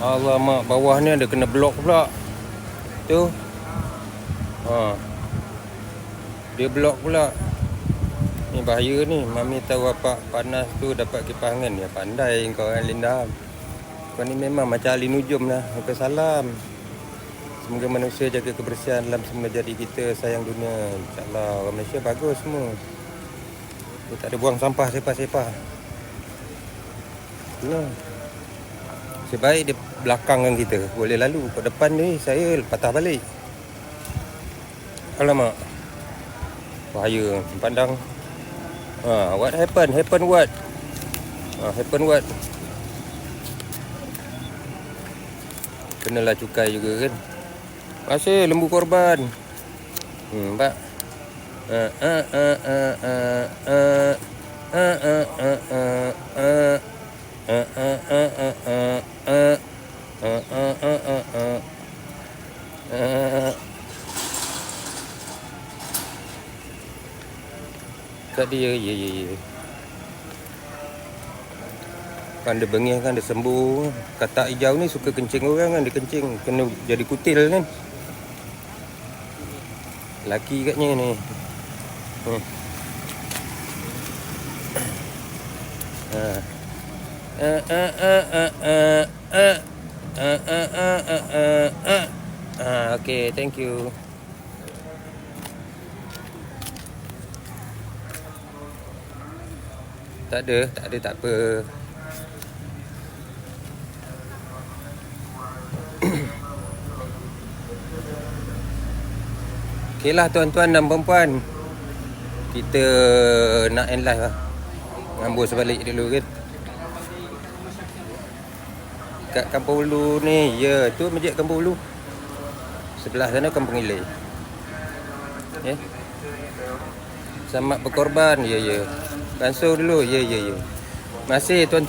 Alamak, bawah ni ada kena blok pula. Tu. Ha. Dia blok pula. Ni bahaya ni. Mami tahu apa panas tu dapat kipas angin. Ya pandai kau orang Linda. Kau ni memang macam ahli nujum lah. Muka salam. Semoga manusia jaga kebersihan dalam semua jadi kita sayang dunia. InsyaAllah orang Malaysia bagus semua. Dia tak ada buang sampah sepah-sepah. Ya. Sebaik dia belakangkan kita. Boleh lalu. Kat depan ni saya patah balik. Alamak. Bahaya. Pandang. Ha, what happen? Happen what? Ha, happen what? Kenalah cukai juga kan. Masih lembu korban. Hmm, pak. Ha, ha, ha, ha, ha, ha. Ha, ha, ha, ha, ha. Ha, ha, ha, ha, ha, ha. Ha, ha, ha, ha, ha. Ha. Kat dia, ya, ya, ya. Kan dia bengih kan, dia sembuh. Katak hijau ni suka kencing orang kan, dia kencing. Kena jadi kutil kan. Laki katnya ni. Hmm. Ha. Ah, ah, ah, ah, ah, ah. Ah, ah, ah, ah, ah, ah. Ah, okay, thank you. Tak ada, tak ada, tak apa. Okey lah tuan-tuan dan puan-puan. Kita nak end live lah. Ngambus balik dulu kan. Kat Kampung Ulu ni, ya, tu masjid Kampung Ulu. Sebelah sana Kampung Ilai. Ya. Selamat berkorban, ya, ya. Basuh dulu, ya, ya, ya. Masih tuan